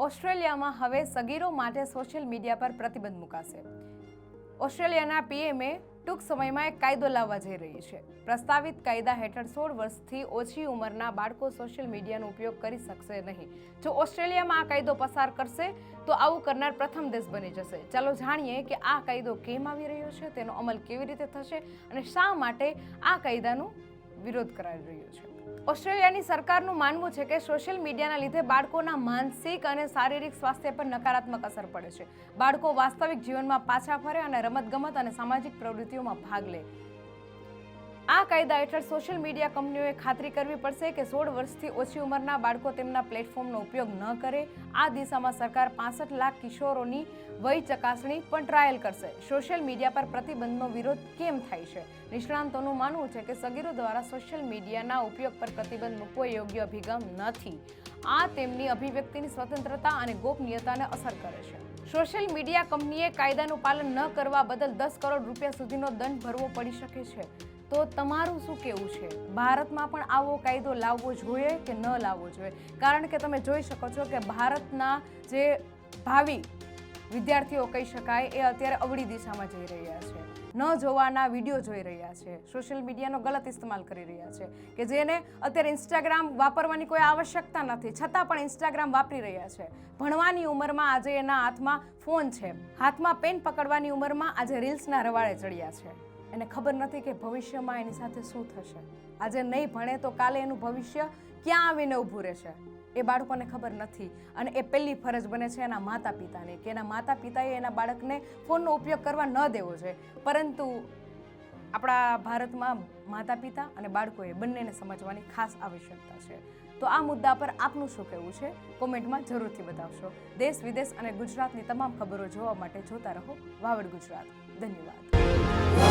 ઓસ્ટ્રેલિયામાં હવે સગીરો માટે સોશિયલ મીડિયા પર પ્રતિબંધ મુકાશે. ઓસ્ટ્રેલિયાના પીએમએ ટૂંક સમયમાં એક કાયદો લાવવા જઈ રહી છે. પ્રસ્તાવિત કાયદા હેઠળ સોળ વર્ષથી ઓછી ઉંમરના બાળકો સોશિયલ મીડિયાનો ઉપયોગ કરી શકશે નહીં. જો ઓસ્ટ્રેલિયામાં આ કાયદો પસાર કરશે, તો આવું કરનાર પ્રથમ દેશ બની જશે. ચાલો જાણીએ કે આ કાયદો કેમ આવી રહ્યો છે, તેનો અમલ કેવી રીતે થશે અને શા માટે આ કાયદાનો વિરોધ કરાઈ રહ્યો છે. ઓસ્ટ્રેલિયાની સરકારનું માનવું છે કે સોશિયલ મીડિયાના લીધે બાળકોના માનસિક અને શારીરિક સ્વાસ્થ્ય પર નકારાત્મક અસર પડે છે. બાળકો વાસ્તવિક જીવનમાં પાછા ફરે અને રમતગમત અને સામાજિક પ્રવૃત્તિઓમાં ભાગ લે. આ કાયદા હેઠળ સોશિયલ મીડિયા કંપનીઓએ ખાતરી કરવી પડશે કે સોળ વર્ષથી ઓછી ઉંમરના બાળકો તેમના પ્લેટફોર્મનો ઉપયોગ ન કરે. આ દિશામાં સરકાર પાસઠ લાખ કિશોરોની વય ચકાસણી પણ ટ્રાયલ કરશે. સોશિયલ મીડિયા પર પ્રતિબંધનો વિરોધ કેમ થાય છે? નિષ્ણાંતોનું માનવું છે કે સગીરો દ્વારા સોશિયલ મીડિયાના ઉપયોગ પર પ્રતિબંધ મૂકવો યોગ્ય અભિગમ નથી. આ તેમની અભિવ્યક્તિની સ્વતંત્રતા અને ગોપનીયતાને અસર કરે છે. સોશિયલ મીડિયા કંપનીએ કાયદાનું પાલન ન કરવા બદલ દસ કરોડ રૂપિયા સુધીનો દંડ ભરવો પડી શકે છે. તો તમારું શું કહેવું છે? ભારતમાં પણ આવો કાયદો લાવવો જોઈએ કે ન લાવવો જોઈએ? કારણ કે તમે જોઈ શકો છો કે ભારતના જે ભાવિ વિદ્યાર્થીઓ કહી શકાય, એ અત્યારે અવળી દિશામાં જઈ રહ્યા છે. ન જોવાના વીડિયો જોઈ રહ્યા છે. સોશિયલ મીડિયાનો ગલત ઇસ્તેમાલ કરી રહ્યા છે કે જેને અત્યારે ઇન્સ્ટાગ્રામ વાપરવાની કોઈ આવશ્યકતા નથી. છતાં પણ ઇન્સ્ટાગ્રામ વાપરી રહ્યા છે. ભણવાની ઉંમરમાં આજે એના હાથમાં ફોન છે. હાથમાં પેન પકડવાની ઉંમરમાં આજે રીલ્સના રવાડે ચડ્યા છે. એને ખબર નથી કે ભવિષ્યમાં એની સાથે શું થશે. આજે નહીં ભણે તો કાલે એનું ભવિષ્ય ક્યાં આવીને ઊભું રહેશે? એ બાળકોને ખબર નથી. અને એ પહેલી ફરજ બને છે એના માતા પિતાની કે એના માતા પિતાએ એના બાળકને ફોનનો ઉપયોગ કરવા ન દેવો છે પરંતુ આપણા ભારતમાં માતા પિતા અને બાળકોએ બંનેને સમજવાની ખાસ આવશ્યકતા છે. તો આ મુદ્દા પર આપનું શું કહેવું છે? કોમેન્ટમાં જરૂરથી બતાવશો. દેશ, વિદેશ અને ગુજરાતની તમામ ખબરો જોવા માટે જોતા રહો. વાવડ ગુજરાત. ધન્યવાદ.